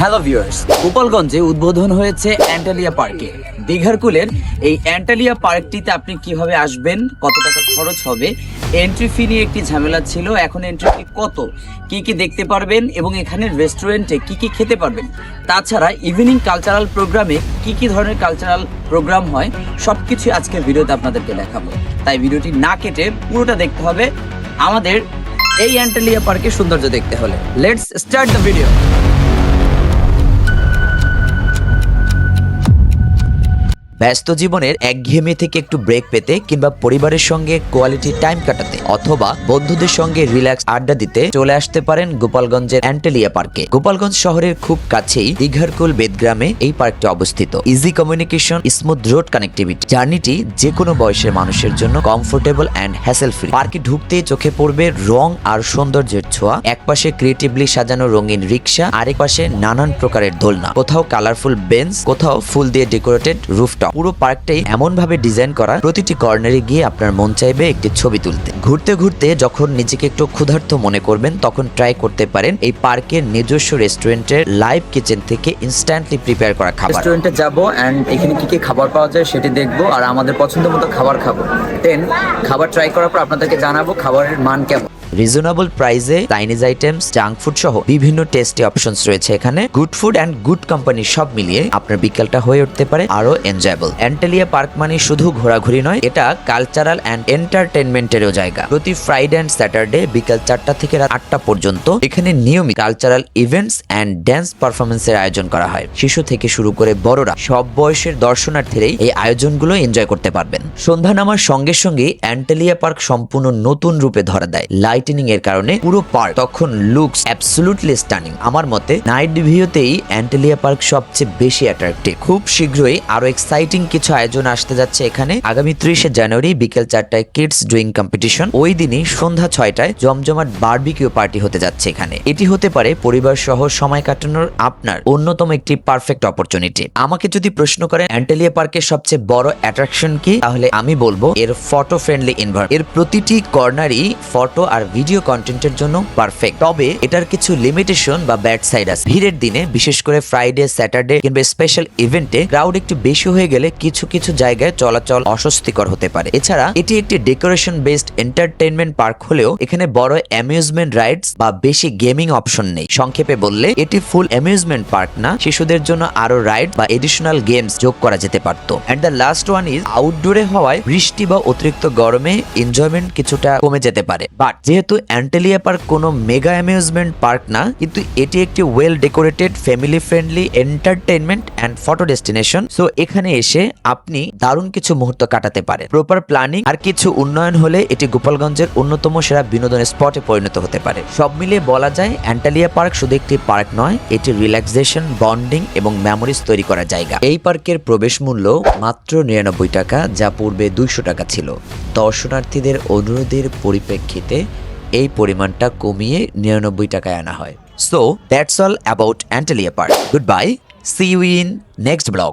Hello viewers গোপালগঞ্জে উদ্বোধন হয়েছে অ্যান্টালিয়া পার্কে। দীঘার কুলের এই অ্যান্টালিয়া পার্কটিতে আপনি কীভাবে আসবেন, কত টাকা খরচ হবে এন্ট্রি ফি নিয়ে একটি ঝামেলা ছিল, এখন এন্ট্রি ফি কত, কি কি দেখতে পারবেন এবং এখানে রেস্টুরেন্টে কি কি খেতে পারবেন। তাছাড়া ইভিনিং কালচারাল প্রোগ্রামে কি কি ধরনের কালচারাল প্রোগ্রাম হয় সব কিছু আজকের ভিডিওতে আপনাদেরকে দেখাবো। তাই ভিডিওটি না কেটে পুরোটা দেখতে হবে আমাদের এই অ্যান্টালিয়া পার্কের সৌন্দর্য দেখতে হলে। লেটস স্টার্ট দ্য ভিডিও ব্যস্ত জীবনের একঘেয়েমি থেকে একটু ব্রেক পেতে কিংবা পরিবারের সঙ্গে কোয়ালিটি টাইম কাটাতে অথবা বন্ধুদের সঙ্গে রিল্যাক্স আড্ডা দিতে চলে আসতে পারেন গোপালগঞ্জের অ্যান্টেলিয়া পার্কে। গোপালগঞ্জ শহরের খুব কাছেই দীঘারকুল বেদগ্রামে এই পার্কটি অবস্থিত। Easy communication smooth road connectivity জার্নিটি যে কোনো বয়সের মানুষের জন্য কমফোর্টেবল অ্যান্ড হ্যাসেল ফ্রি পার্কে ঢুকতেই চোখে পড়বে রং আর সৌন্দর্যের ছোঁয়া। একপাশে ক্রিয়েটিভলি সাজানো রঙিন রিক্সা, আরেক পাশে নানান প্রকারের দোলনা। কোথাও কালারফুল বেঞ্চ কোথাও ফুল দিয়ে ডেকোরেটেড রুফটপ পুরো পার্কটাই এমন ভাবে ডিজাইন করা, প্রতিটি কর্নারে গিয়ে আপনার মন চাইবে একটি ছবি তুলতে। ঘুরতে ঘুরতে যখন নিজেকে একটু ক্ষুধার্ত মনে করবেন, তখন ট্রাই করতে পারেন এই পার্কের নিজস্ব রেস্টুরেন্টের লাইভ কিচেন থেকে ইনস্ট্যান্টলি প্রিপেয়ার করা খাবার। রেস্টুরেন্টে যাব এন্ড এখানে কি কি খাবার পাওয়া যায় সেটি দেখব আর আমাদের পছন্দ মতো খাবার খাব। দেন খাবার ট্রাই করার পর আপনাদেরকে জানাব খাবারের মান কেমন। রিজনেবল প্রাইসে চাইনিজ আইটেমস জাঙ্ক ফুড সহ বিভিন্ন টেস্টি অপশনস রয়েছে এখানে। Good food and good company সব মিলিয়ে আপনার বিকেলটা হয়ে উঠতে পারে আরও এনজয়েবল অ্যান্টেলিয়া পার্ক মানে শুধু ঘোরাঘুরি নয়, এটা কালচারাল অ্যান্ড এন্টারটেনমেন্টেরও জায়গা। প্রতি ফ্রাইডে অ্যান্ড স্যাটারডে বিকেল চারটা থেকে রাত আটটা পর্যন্ত এখানে নিয়মিত কালচারাল ইভেন্টস অ্যান্ড ড্যান্স পারফরমেন্সের আয়োজন করা হয়। শিশু থেকে শুরু করে বড়রা, সব বয়সের দর্শনার্থীরাই এই আয়োজনগুলো এনজয় করতে পারবেন। সন্ধ্যা নামার সঙ্গে সঙ্গে অ্যান্টেলিয়া পার্ক সম্পূর্ণ নতুন রূপে ধরা দেয়। লাইটেনিং এর কারণে পুরো পার্ক তখন লুকস অ্যাবসলুটলি স্টানিং আমার মতে নাইট ভিউতেই অ্যান্টেলিয়া পার্ক সবচেয়ে বেশি অ্যাট্রাক্টিভ খুব শীঘ্রই আরও এক্সাইটিং কিছু আয়োজন আসতে যাচ্ছে এখানে। আগামী ত্রিশে জানুয়ারি বিকেল চারটায় কিডস ডুইং কম্পিটিশন ওই দিনই সন্ধ্যা ছয়টায় জমজমাট বার্বিকিউ পার্টি হতে যাচ্ছে এখানে। এটি হতে পারে পরিবার সহ সময় কাটানোর আপনার অন্যতম একটি পারফেক্ট অপরচুনিটি আমাকে যদি প্রশ্ন করেন অ্যান্টেলিয়া পার্কের সবচেয়ে বড় অ্যাট্রাকশন কি? তাহলে আমি বলব, এর ফটো ফ্রেন্ডলি এনভায়রনমেন্ট এর প্রতিটি কর্নারই ফটো আর ভিডিও কন্টেন্টের জন্য পারফেক্ট তবে এটার কিছু লিমিটেশন বা ব্যাড সাইড আছে। ভিড়ের দিনে, বিশেষ করে ফ্রাইডে স্যাটারডে কিংবা স্পেশাল ইভেন্টে ক্রাউড একটু বেশি হয়ে গেলে কিছু কিছু জায়গায় চলাচল অস্বস্তিকর হতে পারে। এছাড়া, এটি একটি ডেকোরেশন বেসড এন্টারটেনমেন্ট পার্ক হলেও এখানে বড় অ্যামিউজমেন্ট রাইডস বা বেশি গেমিং অপশন নেই। সংক্ষেপে বললে, এটি ফুল অ্যামিউজমেন্ট পার্ক না, শিশুদের জন্য আরও রাইড বা এডিশনাল গেমস যোগ করা যেতে পারতো। And the last one is আউটডোরে হওয়ায় বৃষ্টি বা অতিরিক্ত গরমে এনজয়মেন্ট কিছুটা কমে যেতে পারে। বাট যেহেতু অ্যান্টেলিয়া পার্ক কোনো মেগা অ্যামিউজমেন্ট পার্ক না, কিন্তু এটি একটি well decorated family friendly entertainment and photo destination so এখানে এসে আপনি দারুণ কিছু মুহূর্ত কাটাতে পারেন। প্রপার প্ল্যানিং আর কিছু উন্নয়ন হলে এটি গোপালগঞ্জের অন্যতম সেরা বিনোদন স্পটে পরিণত হতে পারে। সব মিলিয়ে বলা যায়, অ্যান্টালিয়া পার্ক শুধু একটি পার্ক নয়, এটি রিল্যাক্সেশন বন্ডিং এবং মেমোরিজ তৈরি করার জায়গা। এই পার্কের প্রবেশ মূল্য মাত্র নিরানব্বই টাকা, যা পূর্বে দুইশো টাকা ছিল। দর্শনার্থীদের অনুরোধের পরিপ্রেক্ষিতে এই পরিমাণটা কমিয়ে নিরানব্বই টাকায় আনা হয়। So that's all about Antilia park good bye see you in next vlog